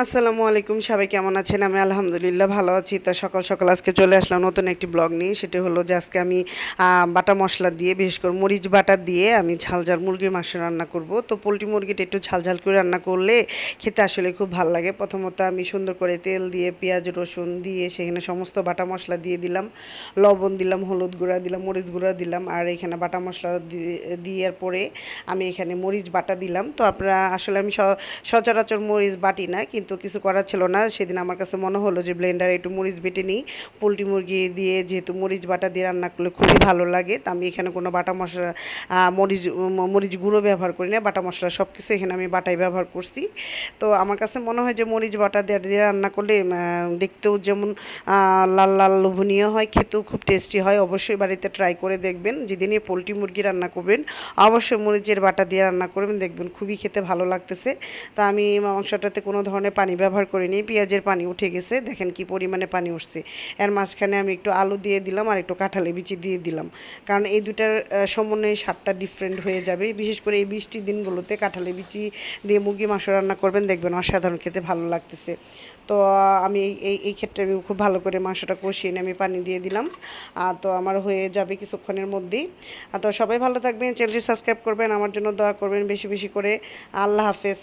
আসসালামু আলাইকুম, সবাই কেমন আছেন? আমি আলহামদুলিল্লাহ ভালো আছি। তো সকাল সকাল আজকে চলে আসলাম নতুন একটি ব্লগ নিয়ে। সেটা হলো যে আজকে আমি বাটা মশলা দিয়ে, বিশেষ করে মরিচ বাটা দিয়ে আমি ঝাল ঝাল মুরগির মাংস রান্না করব। তো পোলট্রি মুরগিটা একটু ঝাল ঝাল করে রান্না করলে খেতে আসলে খুব ভালো লাগে। প্রথমত আমি সুন্দর করে তেল দিয়ে, পেঁয়াজ, রসুন দিয়ে সেখানে সমস্ত বাটা মশলা দিয়ে দিলাম। লবণ দিলাম, হলুদ গুঁড়া দিলাম, মরিচ গুঁড়া দিলাম। আর এখানে বাটা মশলা দিয়ে, দেওয়ার পরে আমি এখানে মরিচ বাটা দিলাম। তো আপনারা, আসলে আমি সচরাচর মরিচ বাটি না কিন্তু কিছু করার ছিল না। সেদিন আমার কাছে মনে হলো যে ব্লেন্ডারে একটু মরিচ বেটে নিই। পোলট্রি মুরগি দিয়ে যেহেতু মরিচ বাটা দিয়ে রান্না করলে খুবই ভালো লাগে, তা আমি এখানে কোনো বাটা মশলা মরিচ মরিচ গুঁড়ো ব্যবহার করি না। বাটা মশলা সব কিছু এখানে আমি বাটাই ব্যবহার করছি। তো আমার কাছে মনে হয় যে মরিচ বাটা দিয়ে রান্না করলে দেখতেও যেমন লাল লাল লোভনীয় হয়, খেতেও খুব টেস্টি হয়। অবশ্যই বাড়িতে ট্রাই করে দেখবেন। যেদিনই পোলট্রি মুরগি রান্না করবেন, অবশ্যই মরিচের বাটা দিয়ে রান্না করবেন। দেখবেন খুবই খেতে ভালো লাগতেছে। তা আমি মাংসটাতে কোনো ধরনের পানি ব্যবহার করিনি পেঁয়াজের পানি উঠে গেছে। দেখেন কি পরিমাণে পানি উঠছে। এর মাঝখানে আমি একটু আলু দিয়ে দিলাম আর একটু কাঁঠালি বিচি দিয়ে দিলাম। কারণ এই দুটার সমন্বয়ে স্বাদটা ডিফারেন্ট হয়ে যাবে। বিশেষ করে এই বৃষ্টির দিনগুলোতে কাঁঠালি বিচি দিয়ে মুরগি মাংস রান্না করবেন, দেখবেন অসাধারণ খেতে ভালো লাগতেছে। তো আমি এই এই ক্ষেত্রে আমি খুব ভালো করে মাংসটা কষিয়ে নিয়ে আমি পানি দিয়ে দিলাম। তো আমার হয়ে যাবে কিছুক্ষণের মধ্যেই। তো সবাই ভালো থাকবেন, চ্যানেলটি সাবস্ক্রাইব করবেন, আমার জন্য দোয়া করবেন বেশি বেশি করে। আল্লাহ হাফেজ।